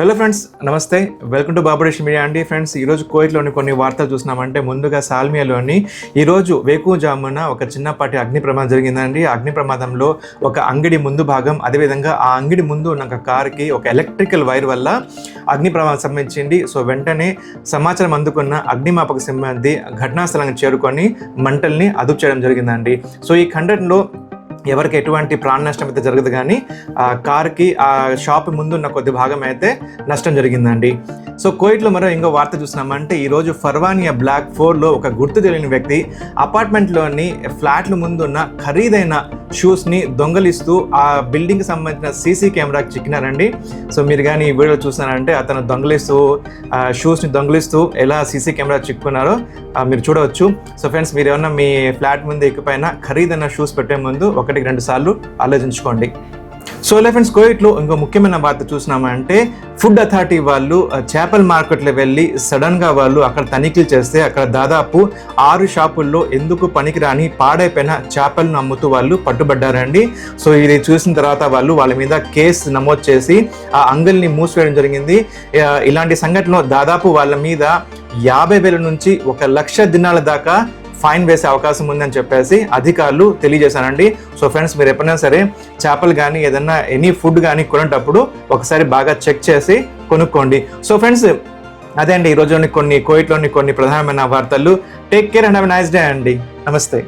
Hello friends నమస్తే. Welcome to బాబుడేషన్ media అండి. ఫ్రెండ్స్ ఈరోజు కోయిట్లోని కొన్ని వార్తలు చూసినామంటే ముందుగా సాల్మియాలోని ఈరోజు వేకుజామున ఒక చిన్నపాటి అగ్ని ప్రమాదం జరిగిందండి. అగ్ని ప్రమాదంలో ఒక అంగడి ముందు భాగం అదేవిధంగా ఆ అంగడి ముందు ఉన్న ఒక కార్కి ఒక ఎలక్ట్రికల్ వైర్ వల్ల అగ్ని ప్రమాదం సంబంధించింది సో వెంటనే సమాచారం అందుకున్న అగ్నిమాపక సిబ్బంది ఘటనా స్థలానికి చేరుకొని మంటల్ని అదుపు చేయడం జరిగిందండి. సో ఈ ఖండంలో ఎవరికి ఎటువంటి ప్రాణ నష్టం అయితే జరగదు కానీ ఆ కార్కి ఆ షాప్ ముందు ఉన్న కొద్ది భాగం అయితే నష్టం జరిగిందండి. సో కోయిట్లో మరో ఇంకో వార్త చూసినామంటే ఈరోజు ఫర్వానియా బ్లాక్ ఫోర్లో ఒక గుర్తు తెలియని వ్యక్తి అపార్ట్మెంట్లోని ఫ్లాట్ల ముందున్న ఖరీదైన షూస్ని దొంగలిస్తూ ఆ బిల్డింగ్కి సంబంధించిన సీసీ కెమెరాకి చిక్కినారండి. సో మీరు కానీ ఈ వీడియో చూస్తున్నారంటే అతను దొంగలిస్తూ ఆ షూస్ని దొంగలిస్తూ ఎలా సీసీ కెమెరా చిక్కున్నారో మీరు చూడవచ్చు. సో ఫ్రెండ్స్ మీరు ఏమన్నా మీ ఫ్లాట్ ముందు ఎక్కిపోయినా ఖరీదైన షూస్ పెట్టే ముందు ఒకటికి రెండు సార్లు ఆలోచించుకోండి. సో ఎలిఫెంట్స్ కోయిట్లో ఇంకో ముఖ్యమైన వార్త చూసినామంటే ఫుడ్ అథారిటీ వాళ్ళు చేపల మార్కెట్లో వెళ్ళి సడన్గా వాళ్ళు అక్కడ తనిఖీలు చేస్తే అక్కడ దాదాపు ఆరు షాపుల్లో ఎందుకు పనికిరాని పాడైపోయిన చేపలను అమ్ముతూ వాళ్ళు పట్టుబడ్డారండి. సో ఇది చూసిన తర్వాత వాళ్ళు వాళ్ళ మీద కేసు నమోదు చేసి ఆ అంగల్ని మూసివేయడం జరిగింది. ఇలాంటి సంఘటనలో దాదాపు వాళ్ళ మీద యాభై వేల నుంచి ఒక లక్ష దినాల దాకా ఫైన్ వేసే అవకాశం ఉందని చెప్పేసి అధికారులు తెలియజేశారండి. సో ఫ్రెండ్స్ మీరు ఎప్పుడైనా సరే చేపలు కానీ ఏదైనా ఎనీ ఫుడ్ కానీ కొనేటప్పుడు ఒకసారి బాగా చెక్ చేసి కొనుక్కోండి. సో ఫ్రెండ్స్ అదే అండి ఈరోజులోని కొన్ని కోయిట్లోని కొన్ని ప్రధానమైన వార్తలు. Take care and have nice day అండి. నమస్తే.